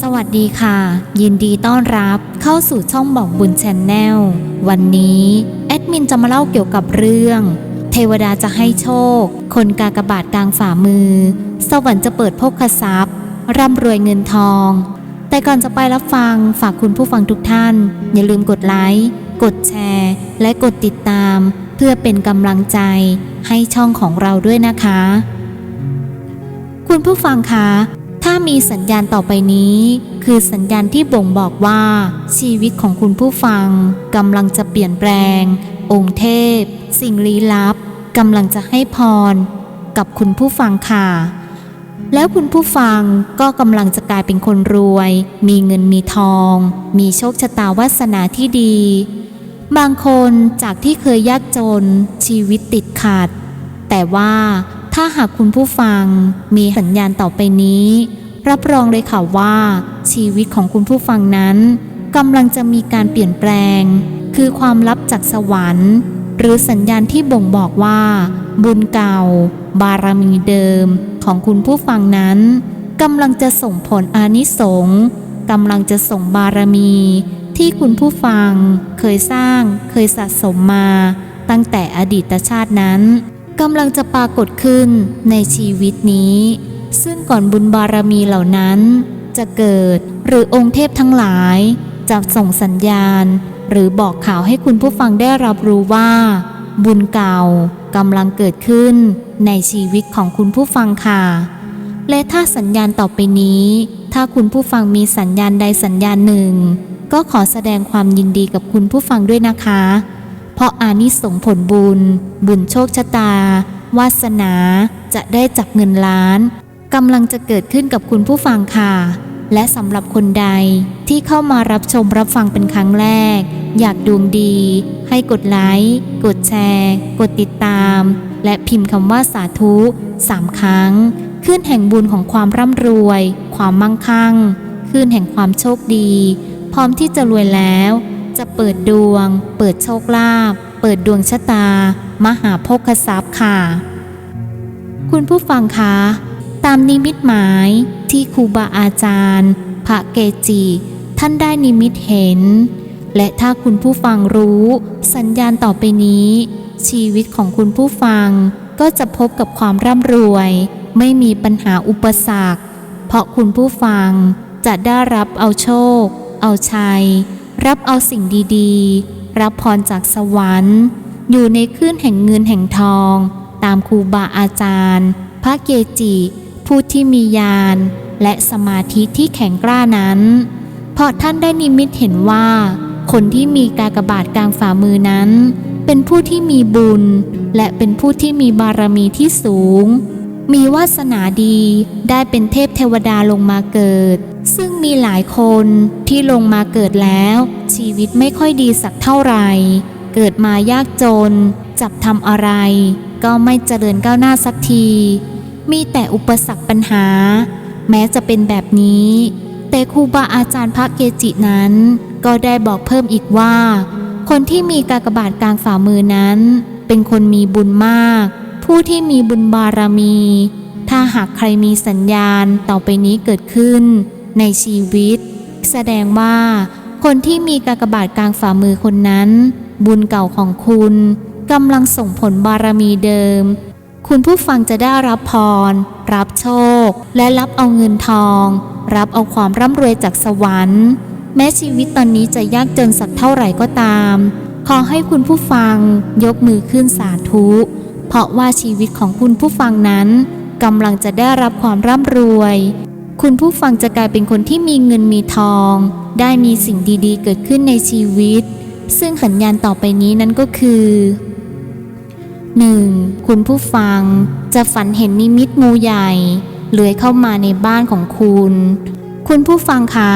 สวัสดีค่ะ ยินดีต้อนรับเข้าสู่ช่องบอกบุญชนแนลวันนี้แอดมินจะมาเล่าเกี่ยวกับเรื่อง เทวดาจะให้โชค คนกากบาทกลางฝ่ามือ สวรรค์จะเปิดโภคทรัพย์ ร่ำรวยเงินทอง แต่ก่อนจะไปรับฟังฝากคุณผู้ฟังทุกท่าน อย่าลืมกดไลค์กดแชร์ และกดติดตาม เพื่อเป็นกำลังใจให้ช่องของเราด้วยนะคะ คุณผู้ฟังคะ ถ้ามีสัญญาณต่อไปนี้ คือสัญญาณที่บ่งบอกว่า ชีวิตของคุณผู้ฟังกำลังจะเปลี่ยนแปลง องค์เทพ สิ่งลี้ลับกำลังจะให้พร กับคุณผู้ฟังค่ะ แล้วคุณผู้ฟังก็กำลังจะกลายเป็นคนรวย มีเงินมีทอง มีโชคชะตาวาสนาที่ดี บางคนจากที่เคยยากจนชีวิตติดขัด แต่ว่า ถ้าหากคุณผู้ฟังมีสัญญาณต่อไปนี้ รับรองเลยค่ะว่า ชีวิตของคุณผู้ฟังนั้นกำลังจะมีการเปลี่ยนแปลง คือความลับจากสวรรค์ หรือสัญญาณที่บ่งบอกว่า บุญเก่า บารมีเดิม ของคุณผู้ฟังนั้นกำลังจะส่งผลอานิสงส์กำลังจะส่งบารมี ที่คุณผู้ฟัง เคยสร้าง เคยสะสมมา ตั้งแต่อดีตชาตินั้น กำลังจะปรากฏขึ้นในชีวิตนี้ ซึ่งก่อนบุญบารมีเหล่านั้น จะเกิดหรือองค์เทพทั้งหลาย จะส่งสัญญาณ หรือบอกข่าวให้คุณผู้ฟังได้รับรู้ว่า บุญเก่ากำลังเกิดขึ้นในชีวิตของคุณผู้ฟังค่ะ และถ้าสัญญาณต่อไปนี้ ถ้าคุณผู้ฟังมีสัญญาณใดสัญญาณหนึ่ง ก็ขอแสดงความยินดีกับคุณผู้ฟังด้วยนะคะ เพราะอานิสงผลบุญ บุญโชคชะตา วาสนาจะได้จับเงินล้านกำลังจะเกิดขึ้นกับคุณผู้ฟังค่ะ และสำหรับคนใดที่เข้ามารับชมรับฟังเป็นครั้งแรก อยากดวงดี ให้กดไลค์ กดแชร์ กดติดตาม และพิมพ์คำว่าสาธุสามครั้ง ขึ้นแห่งบุญของความร่ำรวย ความมั่งคั่ง ขึ้นแห่งความโชคดี พร้อมที่จะรวยแล้ว จะเปิดดวง เปิดโชคลาภ เปิดดวงชะตา มหาภคทรัพย์ค่ะ คุณผู้ฟังคะ ตามนิมิตหมายที่ครูบาอาจารย์ พระเกจิ ท่านได้นิมิตเห็น และถ้าคุณผู้ฟังรู้ สัญญาณต่อไปนี้ ชีวิตของคุณผู้ฟังก็จะพบกับความร่ำรวย ไม่มีปัญหาอุปสรรค เพราะคุณผู้ฟังจะได้รับเอาโชค เอาชัย รับเอาสิ่งดีๆ รับพรจากสวรรค์ อยู่ในคลื่นแห่งเงินแห่งทอง ตามครูบาอาจารย์ พระเกจิ ผู้ที่มีญาณและสมาธิที่แข็งกล้านั้น เพราะท่านได้นิมิตเห็นว่า คนที่มีกากบาทกลางฝ่ามือนั้น เป็นผู้ที่มีบุญ และเป็นผู้ที่มีบารมีที่สูง มีวาสนาดีได้เป็นเทพเทวดาลงมาเกิด ซึ่งมีหลายคนที่ลงมาเกิดแล้ว ชีวิตไม่ค่อยดีสักเท่าไหร่ เกิดมายากจน จับทำอะไร ก็ไม่เจริญก้าวหน้าสักที มีแต่อุปสรรคปัญหา แม้จะเป็นแบบนี้ แต่ครูบาอาจารย์พระเกจินั้น ก็ได้บอกเพิ่มอีกว่า คนที่มีกากบาทกลางฝ่ามือนั้น เป็นคนมีบุญมาก ผู้ที่มีบุญบารมี ถ้าหากใครมีสัญญาณต่อไปนี้เกิดขึ้น ในชีวิต แสดงว่า คนที่มีกากบาทกลางฝ่ามือคนนั้น บุญเก่าของคุณกำลังส่งผลบารมีเดิม คุณผู้ฟังจะได้รับพร รับโชค และรับเอาเงินทอง รับเอาความร่ำรวยจากสวรรค์ แม้ชีวิตตอนนี้จะยากจนสักเท่าไหร่ก็ตาม ขอให้คุณผู้ฟังยกมือขึ้นสาธุ เพราะว่าชีวิตของคุณผู้ฟังนั้นกำลังจะได้รับความร่ำรวย คุณผู้ฟังจะกลายเป็นคนที่มีเงินมีทอง ได้มีสิ่งดีๆ เกิดขึ้นในชีวิต ซึ่งสัญญาณต่อไปนี้นั้นก็คือ 1. คุณผู้ฟังจะฝันเห็นนิมิตงูใหญ่เลื้อยเข้ามาในบ้านของคุณ คุณผู้ฟังคะ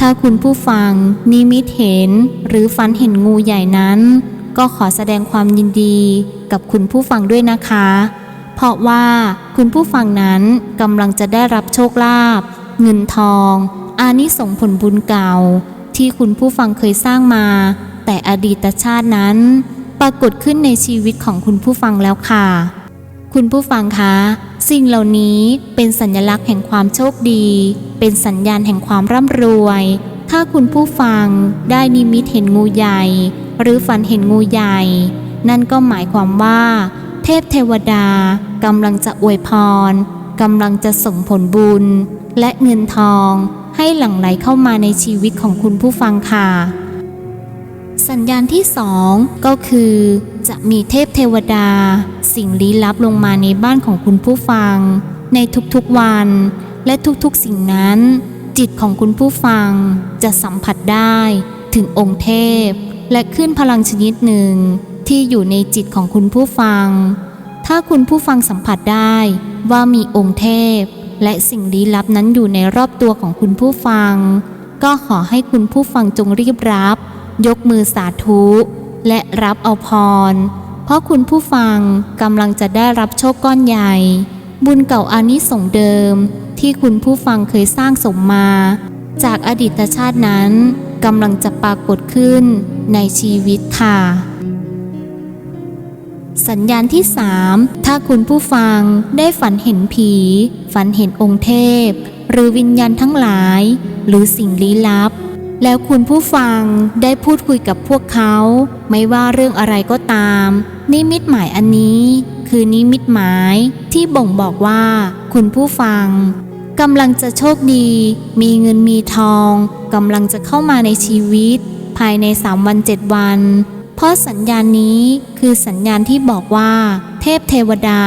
ถ้าคุณผู้ฟังนิมิตเห็นหรือฝันเห็นงูใหญ่นั้น ก็ขอแสดงความยินดีกับคุณผู้ฟังด้วยนะคะ เพราะว่าคุณผู้ฟังนั้นกำลังจะได้รับโชคลาภเงินทอง อานิสงผลบุญเก่า ที่คุณผู้ฟังเคยสร้างมา แต่อดีตชาตินั้น ปรากฏขึ้นในชีวิตของคุณผู้ฟังแล้วค่ะ คุณผู้ฟังคะสิ่งเหล่านี้เป็นสัญลักษณ์แห่งความโชคดี เป็นสัญญาณแห่งความร่ำรวย ถ้าคุณผู้ฟังได้นิมิตเห็นงูใหญ่ หรือฝันเห็นงูใหญ่ นั่นก็หมายความว่า เทพเทวดากำลังจะอวยพรกำลังจะส่งผลบุญ และเงินทองให้หลั่งไหลเข้ามาในชีวิตของคุณผู้ฟังค่ะ สัญญาณที่สองก็คือ จะมีเทพเทวดา สิ่งลี้ลับลงมาในบ้านของคุณผู้ฟัง ในทุกๆวัน และทุกๆสิ่งนั้น จิตของคุณผู้ฟังจะสัมผัสได้ถึงองค์เทพ และขึ้นพลังชนิดหนึ่งที่อยู่ในจิตของคุณผู้ฟัง ถ้าคุณผู้ฟังสัมผัสได้ว่ามีองค์เทพ และสิ่งลี้ลับนั้นอยู่ในรอบตัวของคุณผู้ฟัง ก็ขอให้คุณผู้ฟังจงรีบรับ ยกมือสาธุ และรับเอาพร เพราะคุณผู้ฟังกำลังจะได้รับโชคก้อนใหญ่ บุญเก่าอานิสงส์เดิม ที่คุณผู้ฟังเคยสร้างสมมา จากอดีตชาตินั้น กำลังจะปรากฏขึ้นในชีวิตค่ะ สัญญาณที่ 3 ถ้าคุณผู้ฟังได้ฝันเห็นผี ฝันเห็นองค์เทพ หรือวิญญาณทั้งหลาย หรือสิ่งลี้ลับ แล้วคุณผู้ฟังได้พูดคุยกับพวกเขา ไม่ว่าเรื่องอะไรก็ตาม นิมิตหมายอันนี้คือนิมิตหมายที่บ่งบอกว่า คุณผู้ฟัง กำลังจะโชคดี มีเงินมีทอง กำลังจะเข้ามาในชีวิต ภายใน3วัน7วัน เพราะสัญญาณนี้คือสัญญาณที่บอกว่า เทพเทวดา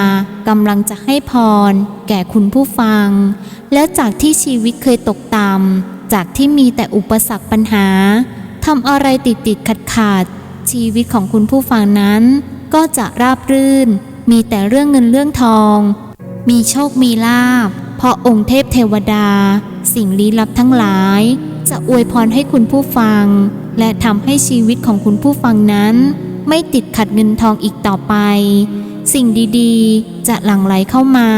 กำลังจะให้พร แก่คุณผู้ฟัง และจากที่ชีวิตเคยตกต่ำจากที่มีแต่อุปสรรคปัญหาทำอะไรติดติดขัดขาดชีวิตของคุณผู้ฟังนั้น ก็จะราบรื่น มีแต่เรื่องเงินเรื่องทอง มีโชคมีลาภ เพราะองค์เทพเทวดา สิ่งลี้ลับทั้งหลาย จะอวยพรให้คุณผู้ฟัง และทำให้ชีวิตของคุณผู้ฟังนั้น ไม่ติดขัดเงินทองอีกต่อไป สิ่งดีๆ จะหลั่งไหลเข้ามา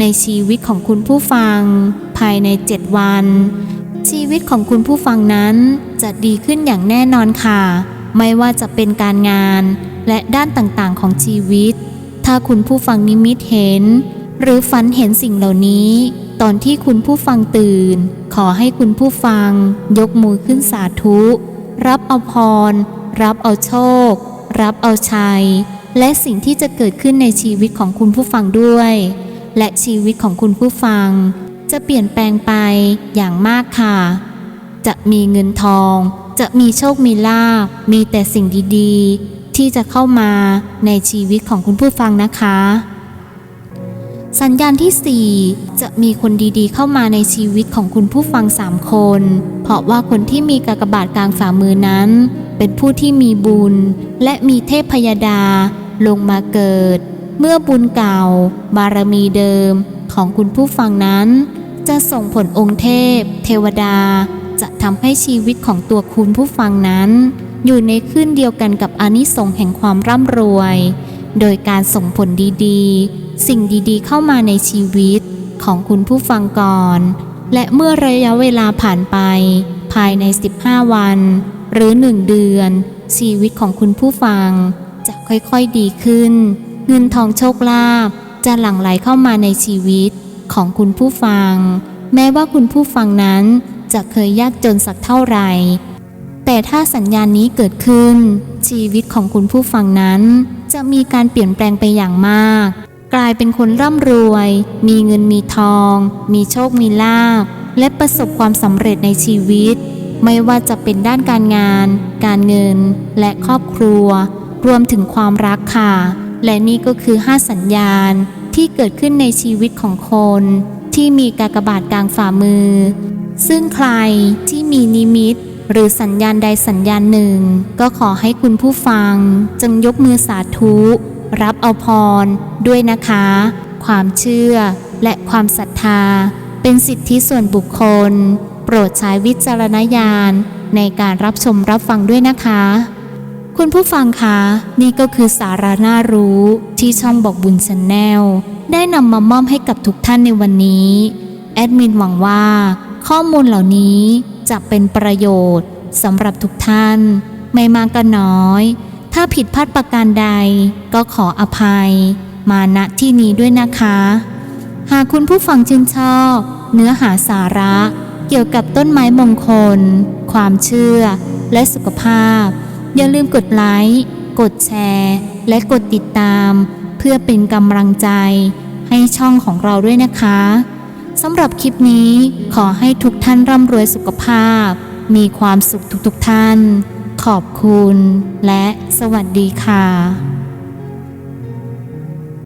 ในชีวิตของคุณผู้ฟัง ภายใน7วัน ชีวิตของคุณผู้ฟังนั้นจะดีขึ้นอย่างแน่นอนค่ะ ไม่ว่าจะเป็นการงานและด้านต่างๆของชีวิต ถ้าคุณผู้ฟังนิมิตเห็น หรือฝันเห็นสิ่งเหล่านี้ ตอนที่คุณผู้ฟังตื่น ขอให้คุณผู้ฟัง ยกมือขึ้นสาธุ รับเอาพร รับเอาโชค รับเอาชัย และสิ่งที่จะเกิดขึ้นในชีวิตของคุณผู้ฟังด้วย และชีวิตของคุณผู้ฟัง จะเปลี่ยนแปลงไปอย่างมากค่ะ จะมีเงินทอง จะมีโชคมีลาภมีแต่สิ่งดีๆ ที่จะเข้ามาในชีวิตของคุณผู้ฟังนะคะ สัญญาณที่ 4 จะมีคนดีๆ เข้ามาในชีวิตของคุณผู้ฟัง 3 คน เพราะว่าคนที่มีกากบาทกลางฝ่ามือนั้น เป็นผู้ที่มีบุญ และมีเทพพยดา ลงมาเกิด เมื่อบุญเก่า บารมีเดิม ของคุณผู้ฟังนั้น จะส่งผลองค์เทพ เทวดา จะทำให้ชีวิตของตัวคุณผู้ฟังนั้น อยู่ในขึ้นเดียวกันกับอนิสงส์แห่งความร่ำรวย โดยการส่งผลดีๆ สิ่งดีๆ เข้ามาในชีวิตของคุณผู้ฟังก่อน และเมื่อระยะเวลาผ่านไป ภายใน 15 วัน หรือ 1 เดือน ชีวิตของคุณผู้ฟัง จะค่อยๆดีขึ้น เงินทองโชคลาภจะหลั่งไหลเข้ามาในชีวิตของคุณผู้ฟัง แม้ว่าคุณผู้ฟังนั้นจะเคยยากจนสักเท่าไหร่ แต่ถ้าสัญญาณนี้เกิดขึ้น ชีวิตของคุณผู้ฟังนั้น จะมีการเปลี่ยนแปลงไปอย่างมาก กลายเป็นคนร่ำรวย มีเงินมีทอง มีโชคมีลาภและประสบความสำเร็จในชีวิต ไม่ว่าจะเป็นด้านการงาน การเงิน และครอบครัว รวมถึงความรักค่ะ และนี่ก็คือ 5 สัญญาณที่เกิดขึ้นในชีวิตของคน ที่มีกากบาทกลางฝ่ามือ ซึ่งใครที่มีนิมิต หรือสัญญาณใดสัญญาณหนึ่ง ก็ขอให้คุณผู้ฟัง จงยกมือสาธุ รับเอาพรด้วยนะคะ ความเชื่อและความศรัทธา เป็นสิทธิส่วนบุคคล โปรดใช้วิจารณญาณในการรับชมรับฟังด้วยนะคะ คุณผู้ฟังคะ นี่ก็คือสาระน่ารู้ที่ช่องบอกบุญชนแนลได้นำมามอบให้กับทุกท่านในวันนี้ แอดมินหวังว่า ข้อมูลเหล่านี้จะเป็นประโยชน์สำหรับทุกท่าน ไม่มากก็น้อยาผิดพลาดประการใด ก็ขออภัย มาณที่นี้ด้วยนะคะ หากคุณผู้ฟังชื่นชอบ เนื้อหาสาระเกี่ยวกับต้นไม้มงคล ความเชื่อ และสุขภาพ อย่าลืมกดไลค์ กดแชร์ และกดติดตาม เพื่อเป็นกำลังใจ ให้ช่องของเราด้วยนะคะสำหรับคลิปนี้ขอให้ทุกท่านร่ำรวยสุขภาพ มีความสุขทุกๆท่าน ขอบคุณและสวัสดีค่ะ